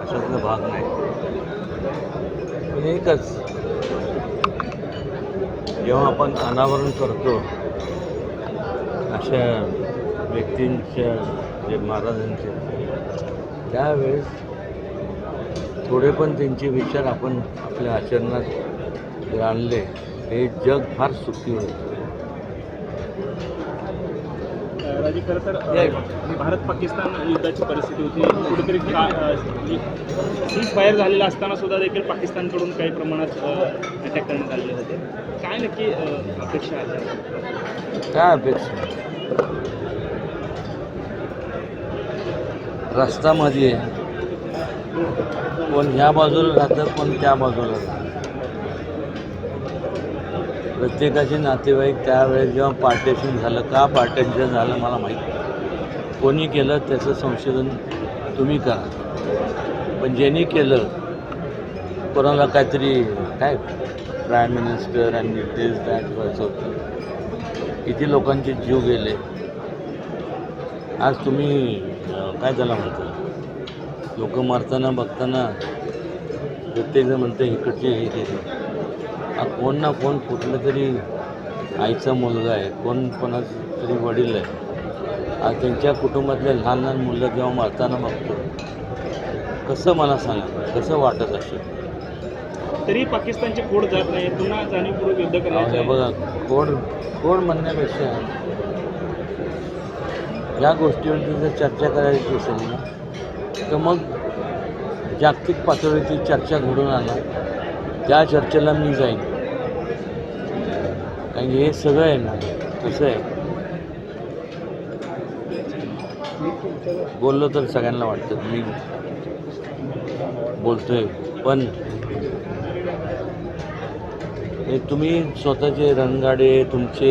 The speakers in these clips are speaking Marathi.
अशातला भाग नाही. म्हणजे एकच. जेव्हा आपण अनावरण करतो अशा व्यक्तींच्या जे महाराजांचे त्यावेळेस थोडे पण त्यांचे विचार आपण आपल्या आचरणात जर आणले हे जग फार सुखी होतं. राजी खरं तर भारत पाकिस्तान युद्धाची परिस्थिती होती. कुठेतरी सीज म्हणजे फायर झालेला असताना सुद्धा देखील पाकिस्तानकडून काही प्रमाणात अटॅक करण्यात आलेले होते. काय नक्की अपेक्षा आहे? काय अपेक्षा? रस्त्यामध्ये कोण ह्या बाजूला राहतं कोण त्या बाजूला राहतं. प्रत्येकाचे नातेवाईक त्यावेळेस जेव्हा पार्टेशन झालं का पार्टेशन झालं मला माहीत कोणी केलं त्याचं संशोधन तुम्ही करा. पण ज्यांनी केलं कोणाला काहीतरी काय प्राईम मिनिस्टर आणि दिस दॅट व्हायचं होतं किती लोकांचे जीव गेले. आज तुम्ही काय त्याला म्हणता? लोक मरताना बघताना प्रत्येकजण म्हणतं इकडचे हे केले कोण ना कोण कुठलं तरी आईचा मुलगा आहे कोण कोणाचं तरी वडील आहे. आज त्यांच्या कुटुंबातले लहान लहान मुलं जेव्हा मरताना बघतो कसं मला सांगा कसं वाटत असेल? तरी पाकिस्तानची फोड जात नाही पुन्हा जाणीवपूर्वक युद्ध हे बघा कोड कोड म्हणण्यापेक्षा या गोष्टीवरती जर चर्चा करायची असेल ना तर मग जागतिक पातळीवरती चर्चा घडून आणा त्या चर्चेला मी जाईन. कारण की हे सगळं आहे ना कसं आहे. बोललो तर सगळ्यांना वाटतं मी बोलतोय. पण हे तुम्ही स्वतःचे रणगाडे तुमचे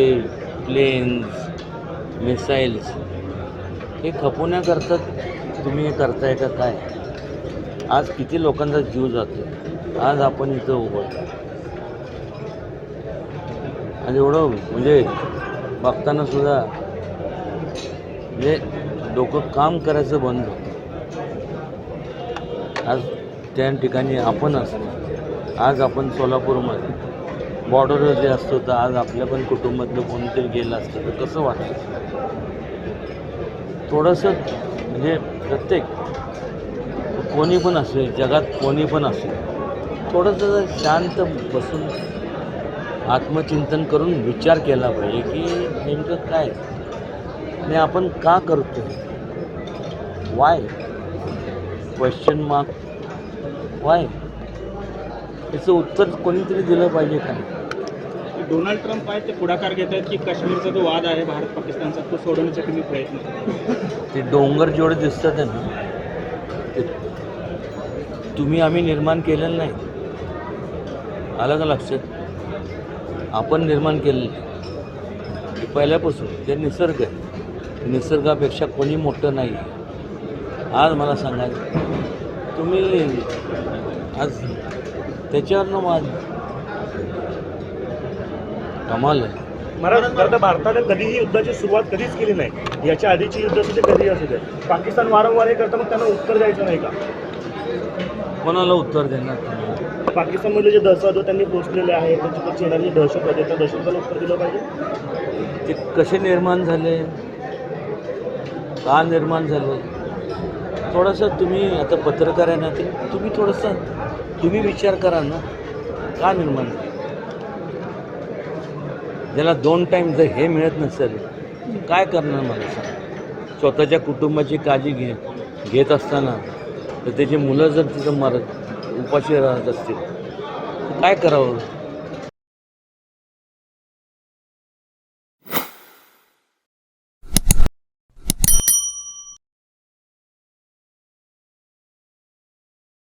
प्लेन्स मिसाईल्स हे खपवण्याकरता तुम्ही हे करताय का काय? आज किती लोकांचा जीव जातो आज आपण इथं उभं आणि एवढं म्हणजे बघताना सुद्धा म्हणजे डोकं काम करायचं बंद होतं. आज त्या ठिकाणी आपण असतो. आज आपण सोलापूरमध्ये बॉर्डरवर जे असतो तर आज आपल्या पण कुटुंबातलं कोणीतरी गेलं असतं तर कसं वाटतं? थोडंसं म्हणजे प्रत्येक कोणी पण असेल जगात कोणी पण असेल थोडंसं शांत बसून आत्मचिंतन करून विचार केला पाहिजे की नेमकं काय? आणि आपण का करतो? वाय क्वेश्चन मार्क वाय याचं उत्तर कोणीतरी दिलं पाहिजे का? डोनाल्ड ट्रम्प आहेत ते पुढाकार घेत आहेत की काश्मीरचा जो वाद आहे भारत पाकिस्तानचा तो सोडवण्यासाठी मी प्रयत्न ते डोंगर जेवढे दिसतात आहे ना ते तुम्ही आम्ही निर्माण केलेलं नाही. आलं का लक्षात आपण निर्माण केलेलं. पहिल्यापासून ते निसर्ग आहे. निसर्गापेक्षा कोणी मोठं नाही. आज मला सांगा तुम्ही आज त्याच्यावरनं वाद? कमाल आहे. मला भारताने कधीही युद्धाची सुरुवात कधीच केली नाही. याच्या आधीची युद्ध दे कधीही असू दे. पाकिस्तान वारंवार हे करतं मग त्यांना उत्तर द्यायचं नाही का? कोणाला उत्तर देणार पाकिस्तानमधले जे दहशतवाद त्यांनी पोचलेले आहेत. त्यांच्याकडचे येणारे जे दहशतवाद त्या दहशतवादाला उत्तर दिलं पाहिजे. ते कसे निर्माण झाले? का निर्माण झाले? थोडंसं तुम्ही आता पत्रकार आहे ना ते तुम्ही थोडंसं तुम्ही विचार करा ना का निर्माण झाले? ज्याला दोन टाईम जर हे मिळत नसेल काय करणार मला सांग स्वतःच्या कुटुंबाची काळजी घे घेत असताना तर त्याची मुलं जर तिथं मरत उपाशी राहत असतील. काय करावं?